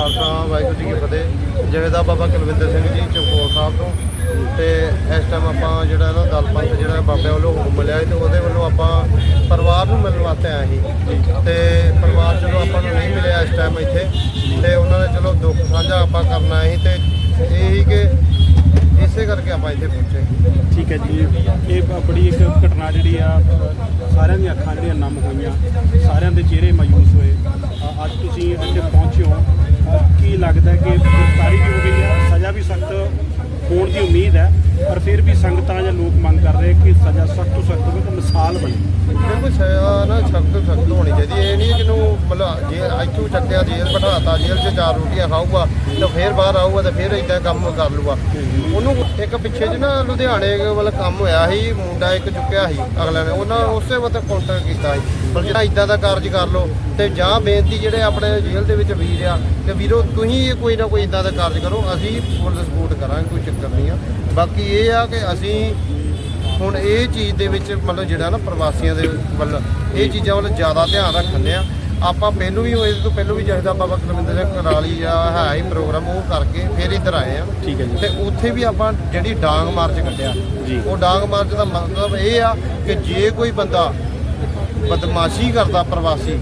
ਖਾਲਸਾ, ਵਾਹਿਗੁਰੂ ਜੀ ਕੀ ਫਤਿਹ। ਜਵੇਦਾ ਬਾਬਾ ਕੁਲਵਿੰਦਰ ਸਿੰਘ ਜੀ ਚਮਕੌਰ ਸਾਹਿਬ ਤੋਂ। ਤੇ ਇਸ ਟਾਈਮ ਆਪਾਂ ਜਿਹੜਾ ਨਾ ਦਲ ਪੰਥ ਜਿਹੜਾ ਬਾਬੇ ਵੱਲੋਂ ਹੁਕਮ ਮਿਲਿਆ ਸੀ ਤੇ ਉਹਦੇ ਵੱਲੋਂ ਆਪਾਂ ਪਰਿਵਾਰ ਨੂੰ ਮਿਲਣ ਵਾਸਤੇ ਆਏ ਸੀ। ਤੇ ਪਰਿਵਾਰ ਚਲੋ ਆਪਾਂ ਨੂੰ ਨਹੀਂ ਮਿਲਿਆ ਇਸ ਟਾਈਮ ਇੱਥੇ। ਤੇ ਉਹਨਾਂ ਨੇ ਚਲੋ ਦੁੱਖ ਸਾਂਝਾ ਆਪਾਂ ਕਰਨਾ ਸੀ ਤੇ ਇਹ ਹੀ ਕਿ ਇਸੇ ਕਰਕੇ ਆਪਾਂ ਇੱਥੇ ਪਹੁੰਚੇ। ਠੀਕ ਹੈ ਜੀ। ਇਹ ਬ- ਬੜੀ ਇੱਕ ਘਟਨਾ ਜਿਹੜੀ ਆ ਸਾਰਿਆਂ ਦੀਆਂ ਅੱਖਾਂ ਜਿਹੜੀਆਂ ਨਮ ਹੋਈਆਂ। ਸਾਰਿਆਂ ਦੇ ਚਿਹਰੇ ਮਾਯੂਸ ਹੋਏ। ਅੱਜ ਤੁਸੀਂ ਇੱਥੇ ਪਹੁੰਚੇ ਹੋ। ਅ, ਕੀ ਲੱਗਦਾ ਕਿ ਗ੍ਰਿਫਤਾਰੀ ਵੀ ਹੋ ਗਈ ਹੈ ਸਜ਼ਾ ਵੀ ਸਖਤ ਹੋਣ ਦੀ ਉਮੀਦ ਹੈ ਪਰ ਫਿਰ ਵੀ ਸੰਗਤਾਂ ਜਾਂ ਲੋਕ ਮੰਗ ਕਰ ਰਹੇ ਕਿ ਸਜ਼ਾ ਸਖਤ ਤੋਂ ਸਖਤ ਹੋਵੇ ਤਾਂ ਮਿਸਾਲ ਬਣੇ। ਬਿਲਕੁਲ ਸਜ਼ਾ ਨਾ ਸਖਤ ਤੋਂ ਸਖਤ ਹੋਣੀ ਚਾਹੀਦੀ ਇਹ ਨਹੀਂ ਕਿ ਇਹਨੂੰ ਮਤਲਬ ਜੇ ਇੱਥੋਂ ਚੱਕਿਆ ਜੇਲ੍ਹ ਬਿਠਾਤਾ ਜੇਲ੍ਹ 'ਚ ਚਾਰ ਰੋਟੀਆਂ ਖਾਊਗਾ ਤੇ ਫੇਰ ਬਾਹਰ ਆਊਗਾ ਤੇ ਫਿਰ ਇਦਾਂ ਕੰਮ ਕਰ ਲੂਗਾ ਉਹਨੂੰ ਇੱਕ ਪਿੱਛੇ ਜਿਹੇ ਨਾ ਲੁਧਿਆਣੇ ਵਾਲਾ ਕੰਮ ਹੋਇਆ ਸੀ ਮੁੰਡਾ ਇੱਕ ਚੁੱਕਿਆ ਸੀ ਅਗਲੇ ਨੇ। ਉਹਨਾਂ ਉਸੇ ਵਕਤ ਕਾਊਂਟਰ ਕੀਤਾ ਸੀ। ਪਰ ਜਿਹੜਾ ਇਦਾਂ ਦਾ ਕਾਰਜ ਕਰ ਲੋ ਤੇ ਜਾਂ ਬੇਨਤੀ ਜਿਹੜੇ ਆਪਣੇ ਜੇਲ੍ਹ ਦੇ ਵਿੱਚ ਵੀਰ ਆ ਤੇ ਵੀਰੋ ਤੁਸੀਂ ਇਹ ਕੋਈ ਨਾ ਕੋਈ ਇਦਾਂ ਦਾ ਕਾਰਜ ਕਰੋ ਅਸੀਂ ਫੁੱਲ ਸਪੋਰਟ ਕਰਾਂਗੇ ਕੋਈ ਚੱਕਰ ਨਹੀਂ ਆ। ਬਾਕੀ ਇਹ ਆ ਕਿ ਅਸੀਂ ਹੁਣ ਇਹ ਚੀਜ਼ ਦੇ ਵਿੱਚ ਮਤਲਬ ਜਿਹੜਾ ਨਾ ਪ੍ਰਵਾਸੀਆਂ ਦੇ ਵੱਲ ਇਹ ਚੀਜ਼ਾਂ ਵੱਲ ਜ਼ਿਆਦਾ ਧਿਆਨ ਰੱਖਦੇ ਆ। ਆਪਾਂ ਪਹਿਲੋਂ ਵੀ ਹੋਏ ਤੋਂ ਪਹਿਲੋਂ ਵੀ ਜਿਹਦਾ ਬਾਬਾ ਕੁਲਵਿੰਦਰ ਸਿੰਘ ਕਰਾਲੀ ਜਾਂ ਹੈ ਹੀ ਪ੍ਰੋਗਰਾਮ ਉਹ ਕਰਕੇ ਫਿਰ ਇੱਧਰ ਆਏ ਆ। ਠੀਕ ਹੈ ਜੀ। ਤੇ ਉੱਥੇ ਵੀ ਆਪਾਂ ਜਿਹੜੀ ਡਾਂਗ ਮਾਰਚ ਕੱਢਿਆ। ਉਹ ਡਾਂਗ ਮਾਰਚ ਦਾ ਮਤਲਬ ਇਹ ਆ ਕਿ ਜੇ ਕੋਈ ਬੰਦਾ ਬਦਮਾਸ਼ੀ ਕਰਦਾ ਪ੍ਰਵਾਸੀ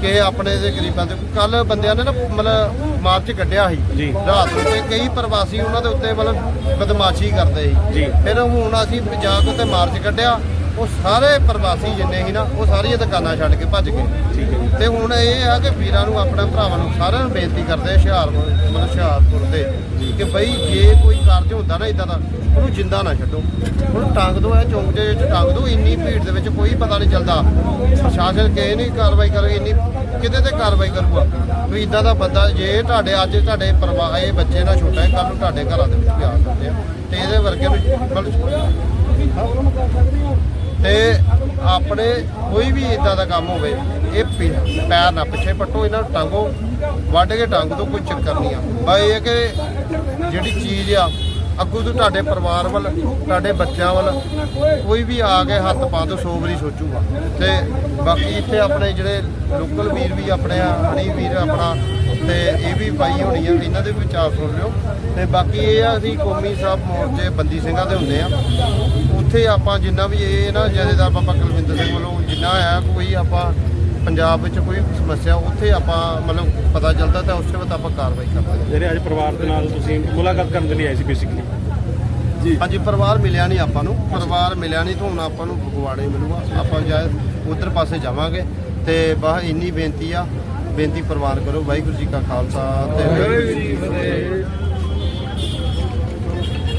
ਕਿ ਆਪਣੇ ਦੇ ਗਰੀਬਾਂ ਤੇ ਕੱਲ ਬੰਦਿਆਂ ਨੇ ਨਾ ਮਤਲਬ ਮਾਰਚ ਕੱਢਿਆ ਸੀ। ਰਾਤ ਨੂੰ ਤੇ ਕਈ ਪ੍ਰਵਾਸੀ ਉਹਨਾਂ ਦੇ ਉੱਤੇ ਮਤਲਬ ਬਦਮਾਸ਼ੀ ਕਰਦੇ ਸੀ ਜੀ। ਫਿਰ ਹੁਣ ਅਸੀਂ ਪੰਜਾਬ ਉੱਤੇ ਮਾਰਚ ਕੱਢਿਆ ਉਹ ਸਾਰੇ ਪ੍ਰਵਾਸੀ ਜਿੰਨੇ ਸੀ ਨਾ ਉਹ ਸਾਰੀਆਂ ਦੁਕਾਨਾਂ ਛੱਡ ਕੇ ਭੱਜ ਗਏ। ਠੀਕ ਹੈ ਜੀ। ਤੇ ਹੁਣ ਇਹ ਆ ਕਿ ਵੀਰਾਂ ਨੂੰ ਆਪਣਾ ਭਰਾਵਾਂ ਨੂੰ ਸਾਰਿਆਂ ਨੂੰ ਬੇਨਤੀ ਕਰਦੇ ਆ ਹੁਸ਼ਿਆਰਪੁਰ ਮਤਲਬ ਹੁਸ਼ਿਆਰਪੁਰ ਦੇ ਕਿ ਬਈ ਜੇ ਕੋਈ ਕਾਰਜ ਹੁੰਦਾ ਨਾ ਇਦਾਂ ਦਾ ਉਹਨੂੰ ਜਿੰਦਾ ਨਾ ਛੱਡੋ। ਉਹਨੂੰ ਟੰਗ ਦੋ ਇਹ ਚੌਂਕ ਦੇ ਵਿੱਚ ਟੰਗ ਦੋ ਇੰਨੀ ਭੀੜ ਦੇ ਵਿੱਚ ਕੋਈ ਪਤਾ ਨਹੀਂ ਚੱਲਦਾ। ਪ੍ਰਸ਼ਾਸਨ ਕਿਸੇ ਨਹੀਂ ਕਾਰਵਾਈ ਕਰੇਗੀ ਇੰਨੀ ਕਿਤੇ ਤੇ ਕਾਰਵਾਈ ਕਰੂਗਾ। ਵੀ ਇਦਾਂ ਦਾ ਬੰਦਾ ਜੇ ਤੁਹਾਡੇ ਅੱਜ ਤੁਹਾਡੇ ਪਰਿਵਾਰ ਇਹ ਬੱਚੇ ਨਾਲ ਛੋਟਾ ਹੈ ਕੱਲ ਨੂੰ ਤੁਹਾਡੇ ਘਰਾਂ ਦੇ ਵਿੱਚ ਵੀ ਆ ਸਕਦੇ ਆ। ਤੇ ਇਹਦੇ ਵਰਗੇ ਨੂੰ ਆਪਣੇ ਕੋਈ ਵੀ ਇਦਾਂ ਦਾ ਕੰਮ ਹੋਵੇ, ਇਹ ਪੀ- ਪੈਰ ਨਾ ਪਿੱਛੇ ਪੱਟੋ, ਇਹਨਾਂ ਨੂੰ ਟਾਂਗੋ, ਵੱਢ ਕੇ ਟੰਗ ਦੋ, ਕੋਈ ਚੱਕਰ ਨਹੀਂ ਆ। ਬਸ ਇਹ ਹੈ ਕਿ ਜਿਹੜੀ ਚੀਜ਼ ਆ, ਅੱਗੋਂ ਤੋਂ ਤੁਹਾਡੇ ਪਰਿਵਾਰ ਵੱਲ, ਤੁਹਾਡੇ ਬੱਚਿਆਂ ਵੱਲ, ਕੋਈ ਵੀ ਆ ਕੇ ਹੱਥ ਪਾ ਦੋ, ਸੋ ਵਾਰੀ ਸੋਚੂਗਾ। ਤੇ ਬਾਕੀ ਇੱਥੇ ਆਪਣੇ ਜਿਹੜੇ ਲੋਕਲ ਵੀਰ ਵੀ ਆਪਣੇ ਆ, ਹਣੀ ਵੀਰ ਆਪਣਾ, ਤੇ ਇਹ ਵੀ ਪਾਈ ਹੋਣੀ ਆ, ਇਹਨਾਂ ਦੇ ਵੀ ਵਿਚਾਰ ਸੁਣ ਲਿਓ। ਤੇ ਬਾਕੀ ਇਹ ਆ, ਅਸੀਂ ਕੌਮੀ ਸਾਹਿਬ ਮੋਰਚੇ ਬੰਦੀ ਸਿੰਘਾਂ ਦੇ ਹੁੰਦੇ ਆ। ਉੱਥੇ ਆਪਾਂ ਜਿੰਨਾ ਵੀ ਇਹ ਨਾ ਜਥੇਦਾਰ ਬਾਬਾ ਕੁਲਵਿੰਦਰ ਸਿੰਘ ਵੱਲੋਂ ਜਿੰਨਾ ਆਇਆ ਕੋਈ ਆਪਾਂ ਪੰਜਾਬ ਵਿੱਚ ਕੋਈ ਸਮੱਸਿਆ ਉੱਥੇ ਆਪਾਂ ਮਤਲਬ ਪਤਾ ਚੱਲਦਾ ਤਾਂ ਉਸੇ ਵਕਤ ਆਪਾਂ ਕਾਰਵਾਈ ਕਰਦੇ ਹਾਂ। ਜਿਹੜੇ ਅੱਜ ਪਰਿਵਾਰ ਦੇ ਨਾਲ ਤੁਸੀਂ ਮੁਲਾਕਾਤ ਕਰਨ ਦੇ ਲਈ ਆਏ ਸੀ ਬੇਸਿਕਲੀ ਜੀ। ਹਾਂਜੀ ਪਰਿਵਾਰ ਮਿਲਿਆ ਨਹੀਂ ਆਪਾਂ ਨੂੰ। ਪਰਿਵਾਰ ਮਿਲਿਆ ਨਹੀਂ ਤਾਂ ਹੁਣ ਆਪਾਂ ਨੂੰ ਫਗਵਾੜੇ ਮਿਲੂਗਾ। ਆਪਾਂ ਜਾਏ ਉਧਰ ਪਾਸੇ ਜਾਵਾਂਗੇ ਤੇ ਬਾਹ ਇੰਨੀ ਬੇਨਤੀ ਆ। ਬੇਨਤੀ ਪ੍ਰਵਾਨ ਕਰੋ। ਵਾਹਿਗੁਰੂ ਜੀ ਕਾ ਖਾਲਸਾ ਤੇ ਵਾਹਿਗੁਰੂ ਜੀ ਕੀ ਫਤਿਹ।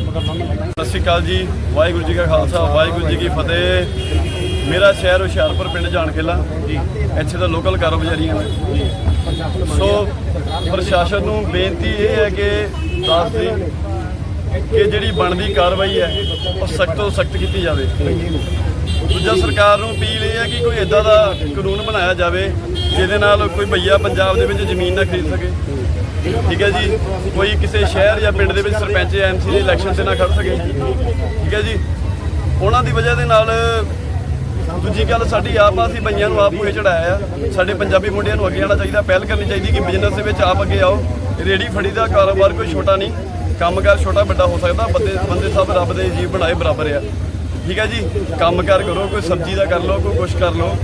ਸਤਿ ਸ਼੍ਰੀ ਅਕਾਲ ਜੀ ਵਾਹਿਗੁਰੂ ਜੀ ਕਾ ਖਾਲਸਾ ਵਾਹਿਗੁਰੂ ਜੀ ਕੀ ਫਤਿਹ। ਮੇਰਾ ਸ਼ਹਿਰ ਹੁਸ਼ਿਆਰਪੁਰ ਪਿੰਡ ਜਾਣਖੇਲਾ। ਜੀ। ਇੱਥੇ ਦਾ ਲੋਕਲ ਕਾਰੋਬਾਰੀਆਂ ਸੋ ਪ੍ਰਸ਼ਾਸਨ ਨੂੰ ਬੇਨਤੀ ਇਹ ਹੈ ਕਿ ਦੱਸ ਦੀ ਕਿ ਜਿਹੜੀ ਬਣਦੀ ਕਾਰਵਾਈ ਹੈ ਉਹ ਸਖਤ ਤੋਂ ਸਖਤ ਕੀਤੀ ਜਾਵੇ। ਦੂਜਾ ਸਰਕਾਰ ਨੂੰ ਅਪੀਲ ਇਹ ਹੈ ਕਿ ਕੋਈ ਇਦਾਂ ਦਾ ਕਾਨੂੰਨ ਬਣਾਇਆ ਜਾਵੇ ਜਿਹਦੇ ਨਾਲ ਕੋਈ ਭਈਆ ਪੰਜਾਬ ਦੇ ਵਿੱਚ ਜ਼ਮੀਨ ਨਾ ਖਰੀਦ ਸਕੇ। ਠੀਕ ਹੈ ਜੀ? ਕੋਈ ਕਿਸੇ ਸ਼ਹਿਰ ਜਾਂ ਪਿੰਡ ਦੇ ਵਿੱਚ ਸਰਪੰਚ ਜਾਂ ਐਮਸੀ ਦੇ ਇਲੈਕਸ਼ਨ ਤੇ ਨਾ ਖੜ ਸਕੇ। ਠੀਕ ਹੈ ਜੀ? ਉਹਨਾਂ ਦੀ ਵਜ੍ਹਾ ਦੇ ਨਾਲ ਦੂਜੀ ਗੱਲ, ਸਾਡੀ ਆਪ ਅਸੀਂ ਬਈਆਂ ਨੂੰ ਆਪ ਹੋਏ ਚੜਾਇਆ। ਆ ਸਾਡੇ ਪੰਜਾਬੀ ਮੁੰਡਿਆਂ ਨੂੰ ਅੱਗੇ ਆਉਣਾ ਚਾਹੀਦਾ, ਪਹਿਲ ਕਰਨੀ ਚਾਹੀਦੀ ਕਿ ਬਿਜ਼ਨਸ ਦੇ ਵਿੱਚ ਆਪ ਅੱਗੇ ਆਓ। ਰੇੜੀ ਫੜੀ ਦਾ ਕਾਰੋਬਾਰ ਕੋਈ ਛੋਟਾ ਨਹੀਂ। ਕੰਮਕਾਰ ਛੋਟਾ ਵੱਡਾ ਹੋ ਸਕਦਾ, ਬੰਦੇ ਬੰਦੇ ਸਭ ਰੱਬ ਦੇ ਜੀਵ ਬਣਾਏ ਬਰਾਬਰ ਆ। ਠੀਕ ਹੈ ਜੀ? ਕੰਮਕਾਰ ਕਰੋ, ਕੋਈ ਸਬਜ਼ੀ ਦਾ ਕਰ ਲਓ, ਕੋਈ ਕੁਛ ਕਰ ਲਓ।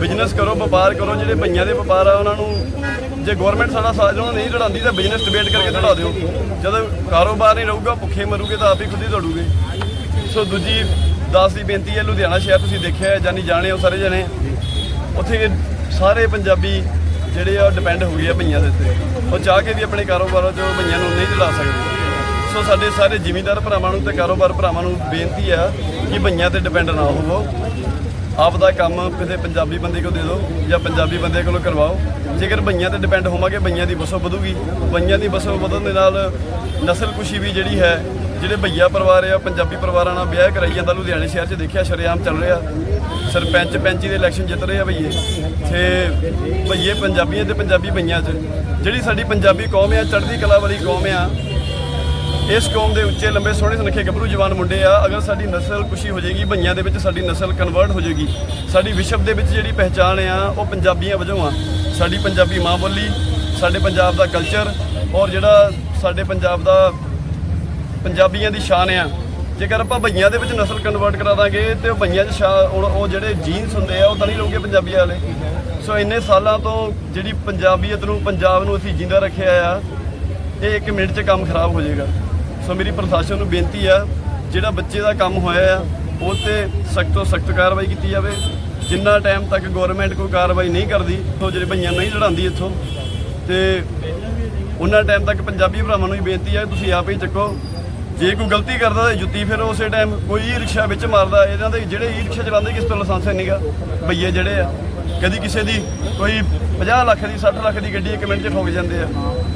ਬਿਜ਼ਨਸ ਕਰੋ ਵਪਾਰ ਕਰੋ ਜਿਹੜੇ ਬਈਆਂ ਦੇ ਵਪਾਰ ਆ ਉਹਨਾਂ ਨੂੰ ਜੇ ਗਵਰਨਮੈਂਟ ਸਾਡਾ ਸਾਥ ਉਹਨਾਂ ਨਹੀਂ ਲੜਾਉਂਦੀ ਤਾਂ ਬਿਜ਼ਨਸ ਡਿਬੇਟ ਕਰਕੇ ਲੜਾ ਦਿਓ। ਜਦੋਂ ਕਾਰੋਬਾਰ ਨਹੀਂ ਰਹੂਗਾ ਭੁੱਖੇ ਮਰੂਗੇ ਤਾਂ ਆਪ ਹੀ ਖੁਦ ਹੀ ਦੌੜੂਗੇ। ਸੋ ਦੂਜੀ ਦਾਸ ਦੀ ਬੇਨਤੀ ਹੈ ਲੁਧਿਆਣਾ ਸ਼ਹਿਰ ਤੁਸੀਂ ਦੇਖਿਆ ਹੈ, ਜਾਨੀ ਜਾਣੇ ਹੋ ਸਾਰੇ ਜਣੇ। ਉੱਥੇ ਸਾਰੇ ਪੰਜਾਬੀ ਜਿਹੜੇ ਆ ਡਿਪੈਂਡ ਹੋ ਗਏ ਆ ਭਈਆਂ ਦੇ ਉੱਤੇ। ਉਹ ਚਾਹ ਕੇ ਵੀ ਆਪਣੇ ਕਾਰੋਬਾਰਾਂ 'ਚ ਭਈਆਂ ਨੂੰ ਨਹੀਂ ਚਲਾ ਸਕਦੇ। ਸੋ ਸਾਡੇ ਸਾਰੇ ਜ਼ਿਮੀਂਦਾਰ ਭਰਾਵਾਂ ਨੂੰ ਤੇ ਕਾਰੋਬਾਰ ਭਰਾਵਾਂ ਨੂੰ ਬੇਨਤੀ ਆ ਕਿ ਭਈਆਂ ਤੇ ਡਿਪੈਂਡ ਨਾ ਹੋਵੋ। ਆਪ ਦਾ ਕੰਮ ਕਿਸੇ ਪੰਜਾਬੀ ਬੰਦੇ ਕੋਲ ਦੇ ਦਿਓ ਜਾਂ ਪੰਜਾਬੀ ਬੰਦੇ ਕੋਲੋਂ ਕਰਵਾਓ। ਜੇਕਰ ਬਈਆਂ ਤੇ ਡਿਪੈਂਡ ਹੋਵਾਂਗੇ, ਬਈਆਂ ਦੀ ਵਸੋਂ ਵਧੂਗੀ। ਬਈਆਂ ਦੀ ਵਸੋਂ ਵਧਣ ਦੇ ਨਾਲ ਨਸਲ ਕੁਸ਼ੀ ਵੀ ਜਿਹੜੀ ਹੈ, ਜਿਹੜੇ ਭਈਆ ਪਰਿਵਾਰ ਆ, ਪੰਜਾਬੀ ਪਰਿਵਾਰਾਂ ਨਾਲ ਵਿਆਹ ਕਰਾਈ ਜਾਂਦਾ, ਲੁਧਿਆਣੇ ਸ਼ਹਿਰ 'ਚ ਦੇਖਿਆ, ਸ਼ਰੇਆਮ ਚੱਲ ਰਿਹਾ। ਸਰਪੰਚ, ਪੈਂਚੀ ਦੇ ਇਲੈਕਸ਼ਨ ਜਿੱਤ ਰਹੇ ਆ ਭਈਏ। ਤੇ ਭਈਏ ਪੰਜਾਬੀਆਂ ਤੇ ਪੰਜਾਬੀ ਭਈਆਂ 'ਚ। ਜਿਹੜੀ ਸਾਡੀ ਪੰਜਾਬੀ ਕੌਮ ਆ, ਚੜ੍ਹਦੀ ਕਲਾ ਵਾਲੀ ਕੌਮ ਆ ਇਸ ਕੌਮ ਦੇ ਉੱਚੇ, ਲੰਬੇ, ਸੋਹਣੇ, ਸੁਨੱਖੇ ਗੱਭਰੂ ਜਵਾਨ ਮੁੰਡੇ ਆ। ਅਗਰ ਸਾਡੀ ਨਸਲ ਖੁਸ਼ੀ ਹੋ ਜਾਏਗੀ, ਭਈਆਂ ਦੇ ਵਿੱਚ ਸਾਡੀ ਨਸਲ ਕਨਵਰਟ ਹੋ ਜਾਏਗੀ। ਸਾਡੀ ਵਿਸ਼ਵ ਦੇ ਵਿੱਚ ਜਿਹੜੀ ਪਹਿਚਾਣ ਆ, ਉਹ ਪੰਜਾਬੀਆਂ ਵਜੋਂ ਆ। ਸਾਡੀ ਪੰਜਾਬੀ ਮਾਂ ਬੋਲੀ, ਸਾਡੇ ਪੰਜਾਬ ਦਾ ਕਲਚਰ ਔਰ ਜਿਹੜਾ ਸਾਡੇ ਪੰਜਾਬ ਦਾ ਪੰਜਾਬੀਆਂ ਦੀ ਸ਼ਾਨ ਆ। ਜੇਕਰ ਆਪਾਂ ਭਈਆਂ ਦੇ ਵਿੱਚ ਨਸਲ ਕਨਵਰਟ ਕਰਾ ਦਾਂਗੇ, ਤੇ ਉਹ ਭਈਆਂ 'ਚ ਸ਼ਾ- ਉਹ ਉਹ ਜਿਹੜੇ ਜੀਨਸ ਹੁੰਦੇ ਆ, ਉਹ ਤਾਂ ਨਹੀਂ ਲੋਗੇ ਪੰਜਾਬੀ ਵਾਲੇ। ਸੋ ਇੰਨੇ ਸਾਲਾਂ ਤੋਂ ਜਿਹੜੀ ਪੰਜਾਬੀਅਤ ਨੂੰ, ਪੰਜਾਬ ਨੂੰ ਅਸੀਂ ਜਿੰਦਾ ਰੱਖਿਆ ਆ, ਇਹ ਇੱਕ ਮਿੰਟ 'ਚ ਕੰਮ ਖਰਾਬ ਹੋ ਜਾਏਗਾ। ਸੋ ਮੇਰੀ ਪ੍ਰਸ਼ਾਸਨ ਨੂੰ ਬੇਨਤੀ ਆ, ਜਿਹੜਾ ਬੱਚੇ ਦਾ ਕੰਮ ਹੋਇਆ ਆ, ਉਹ ਤੇ ਸਖਤ ਤੋਂ ਸਖਤ ਕਾਰਵਾਈ ਕੀਤੀ ਜਾਵੇ। ਜਿੰਨਾ ਟਾਈਮ ਤੱਕ ਗਵਰਨਮੈਂਟ ਕੋਈ ਕਾਰਵਾਈ ਨਹੀਂ ਕਰਦੀ, ਉਹ ਜਿਹੜੇ ਭਈਆਂ ਨਹੀਂ ਲੜਾਉਂਦੀ ਇੱਥੋਂ। ਤੇ ਉਹਨਾਂ ਟਾਈਮ ਤੱਕ ਪੰਜਾਬੀ ਭਰਾਵਾਂ ਨੂੰ ਵੀ ਬੇਨਤੀ ਆ, ਤੁਸੀਂ ਆਪ ਹੀ ਚੱਕੋ। ਜੇ ਕੋਈ ਗਲਤੀ ਕਰਦਾ ਤਾਂ ਜੁੱਤੀ ਫਿਰ ਉਸੇ ਟਾਈਮ ਕੋਈ ਈ ਰਿਕਸ਼ਾ ਵਿੱਚ ਮਾਰਦਾ, ਇਹਨਾਂ ਦੇ ਜਿਹੜੇ ਈ ਰਿਕਸ਼ਾ ਚਲਾਉਂਦੇ, ਕਿਸ ਤੋਂ ਲਾਇਸੈਂਸ ਨਹੀਂਗਾ ਭਈਏ ਜਿਹੜੇ ਆ। ਕਦੀ ਕਿਸੇ ਦੀ ਕੋਈ 50 ਲੱਖ ਦੀ 60 ਲੱਖ ਦੀ ਗੱਡੀ ਇੱਕ ਮਿੰਟ 'ਚ ਠੋਕ ਜਾਂਦੇ ਆ।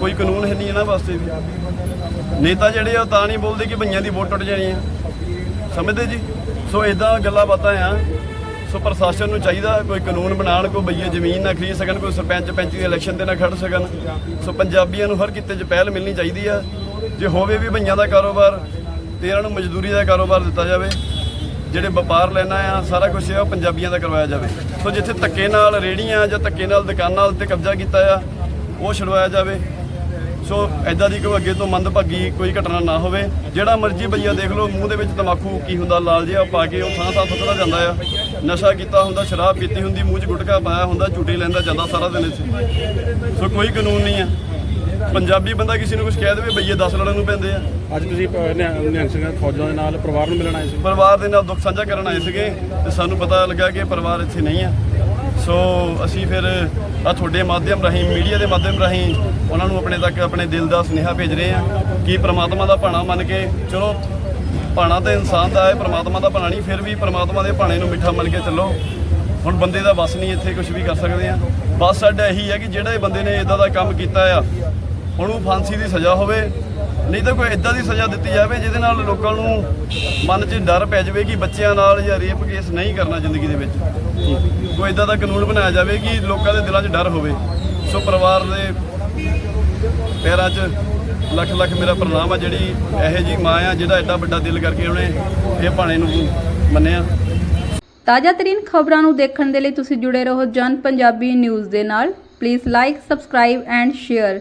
ਕੋਈ ਕਾਨੂੰਨ ਹੈ ਨਹੀਂ ਇਹਨਾਂ ਵਾਸਤੇ ਵੀ। ਨੇਤਾ ਜਿਹੜੇ ਆ ਉਹ ਤਾਂ ਨਹੀਂ ਬੋਲਦੇ ਕਿ ਭਈਆਂ ਦੀ ਵੋਟ ਟੁੱਟ ਜਾਣੀ ਆ। ਸਮਝਦੇ ਜੀ? ਸੋ ਇਦਾਂ ਗੱਲਾਂ ਬਾਤਾਂ ਆ। ਸੋ ਪ੍ਰਸ਼ਾਸਨ ਨੂੰ ਚਾਹੀਦਾ ਕੋਈ ਕਾਨੂੰਨ ਬਣਾਉਣ, ਕੋਈ ਬਈਏ ਜ਼ਮੀਨ ਨਾ ਖਰੀਦ ਸਕਣ, ਕੋਈ ਸਰਪੰਚ ਪੰਚ ਦੀ ਇਲੈਕਸ਼ਨ ਤੇ ਨਾ ਖੜ ਸਕਣ। ਸੋ ਪੰਜਾਬੀਆਂ ਨੂੰ ਹਰ ਕਿਤੇ 'ਚ ਪਹਿਲ ਮਿਲਣੀ ਚਾਹੀਦੀ ਆ। ਜੇ ਹੋਵੇ ਵੀ ਬਈਆਂ ਦਾ ਕਾਰੋਬਾਰ, ਤੇ ਇਹਨਾਂ ਨੂੰ ਮਜ਼ਦੂਰੀ ਦਾ ਕਾਰੋਬਾਰ ਦਿੱਤਾ ਜਾਵੇ। ਜਿਹੜੇ ਵਪਾਰ ਲੈਣਾ ਆ, ਸਾਰਾ ਕੁਝ ਆ, ਉਹ ਪੰਜਾਬੀਆਂ ਦਾ ਕਰਵਾਇਆ ਜਾਵੇ। ਸੋ ਜਿੱਥੇ ਧੱਕੇ ਨਾਲ ਰੇੜੀਆਂ ਜਾਂ ਧੱਕੇ ਨਾਲ ਦੁਕਾਨਾਂ ਉੱਤੇ ਕਬਜ਼ਾ ਕੀਤਾ ਆ, ਉਹ ਛੁਡਵਾਇਆ ਜਾਵੇ। ਸੋ ਐਦਾਂ ਦੀ ਕੋਈ ਅੱਗੇ ਤੋਂ ਮੰਦਭਾਗੀ ਕੋਈ ਘਟਨਾ ਨਾ ਹੋਵੇ। ਜਿਹੜਾ ਮਰਜ਼ੀ ਭਈਆ ਦੇਖ ਲਓ ਮੂੰਹ ਦੇ ਵਿੱਚ ਤਮਾਕੂ ਕੀ ਹੁੰਦਾ ਲਾਲ ਜਿਹਾ ਪਾ ਕੇ ਉਹ ਥਾਂ ਥਾਂ ਸੁੱਟਦਾ ਜਾਂਦਾ ਆ। ਨਸ਼ਾ ਕੀਤਾ ਹੁੰਦਾ ਸ਼ਰਾਬ ਪੀਤੀ ਹੁੰਦੀ ਮੂੰਹ 'ਚ ਗੁਟਕਾ ਪਾਇਆ ਹੁੰਦਾ ਝੂਟੇ ਲੈਂਦਾ ਜਾਂਦਾ ਸਾਰਾ ਦਿਨ ਇੱਥੇ। ਸੋ ਕੋਈ ਕਾਨੂੰਨ ਨਹੀਂ ਆ। ਪੰਜਾਬੀ ਬੰਦਾ ਕਿਸੇ ਨੂੰ ਕੁਝ ਕਹਿ ਦੇਵੇ ਭਈਏ 10 ਲੜਨ ਨੂੰ ਪੈਂਦੇ ਆ। ਅੱਜ ਤੁਸੀਂ ਨਿਹੰਗ ਸਿੰਘਾਂ ਫੌਜਾਂ ਦੇ ਨਾਲ ਪਰਿਵਾਰ ਨੂੰ ਮਿਲਣ ਆਏ ਸੀ। ਪਰਿਵਾਰ ਦੇ ਨਾਲ ਦੁੱਖ ਸਾਂਝਾ ਕਰਨ ਆਏ ਸੀਗੇ ਤੇ ਸਾਨੂੰ ਪਤਾ ਲੱਗਾ ਕਿ ਪਰਿਵਾਰ ਇੱਥੇ ਨਹੀਂ ਆ। ਸੋ ਅਸੀਂ ਫਿਰ ਆ ਤੁਹਾਡੇ ਮਾਧਿਅਮ ਰਾਹੀਂ, ਮੀਡੀਆ ਦੇ ਮਾਧਿਅਮ ਰਾਹੀਂ ਉਹਨਾਂ ਨੂੰ ਆਪਣੇ ਤੱਕ ਆਪਣੇ ਦਿਲ ਦਾ ਸੁਨੇਹਾ ਭੇਜ ਰਹੇ ਆ ਕਿ ਪ੍ਰਮਾਤਮਾ ਦਾ ਭਾਣਾ ਮੰਨ ਕੇ ਚਲੋ ਭਾਣਾ ਤਾਂ ਇਨਸਾਨ ਦਾ ਹੈ, ਪ੍ਰਮਾਤਮਾ ਦਾ ਭਾਣਾ ਨਹੀਂ, ਫਿਰ ਵੀ ਪ੍ਰਮਾਤਮਾ ਦੇ ਭਾਣੇ ਨੂੰ ਮਿੱਠਾ ਮੰਨ ਕੇ ਚੱਲੋ। ਹੁਣ ਬੰਦੇ ਦਾ ਬਸ ਨਹੀਂ ਇੱਥੇ ਕੁਝ ਵੀ ਕਰ ਸਕਦੇ ਆ ਬਸ ਸਾਡਾ ਇਹੀ ਹੈ ਕਿ ਜਿਹੜਾ ਇਹ ਬੰਦੇ ਨੇ ਇਦਾਂ ਦਾ ਕੰਮ ਕੀਤਾ ਆ ਉਹਨੂੰ ਫਾਂਸੀ ਦੀ ਸਜ਼ਾ ਹੋਵੇ ਨਹੀਂ ਤਾਂ ਕੋਈ ਇਦਾਂ ਦੀ ਸਜ਼ਾ ਦਿੱਤੀ ਜਾਵੇ ਜਿਹਦੇ ਨਾਲ ਲੋਕਾਂ ਨੂੰ ਮਨ 'ਚ ਡਰ ਪੈ ਜਾਵੇ ਕਿ ਬੱਚਿਆਂ ਨਾਲ ਜਾਂ ਰੇਪ ਕੇਸ ਨਹੀਂ ਕਰਨਾ ਜ਼ਿੰਦਗੀ ਦੇ ਵਿੱਚ। ਕੋਈ ਇਦਾਂ ਦਾ ਕਾਨੂੰਨ ਬਣਾਇਆ ਜਾਵੇ ਕਿ ਲੋਕਾਂ ਦੇ ਦਿਲਾਂ 'ਚ ਡਰ ਹੋਵੇ। ਸੋ ਪਰਿਵਾਰ ਦੇ ਪੈਰਾਂ 'ਚ ਲੱਖ ਲੱਖ ਮੇਰਾ ਪ੍ਰਣਾਮ ਆ ਜਿਹੜੀ ਇਹੋ ਜੀ ਮਾਂ ਆ ਜਿਹੜਾ ਐਡਾ ਵੱਡਾ ਦਿਲ ਕਰਕੇ ਉਹਨੇ ਇਹ ਭਾਣੇ ਨੂੰ ਮੰਨਿਆ। ਤਾਜ਼ਾ ਤਰੀਨ ਖਬਰਾਂ ਨੂੰ ਦੇਖਣ ਦੇ ਲਈ ਤੁਸੀਂ ਜੁੜੇ ਰਹੋ ਜਨ ਪੰਜਾਬੀ ਨਿਊਜ਼ ਦੇ ਨਾਲ। Please like subscribe and share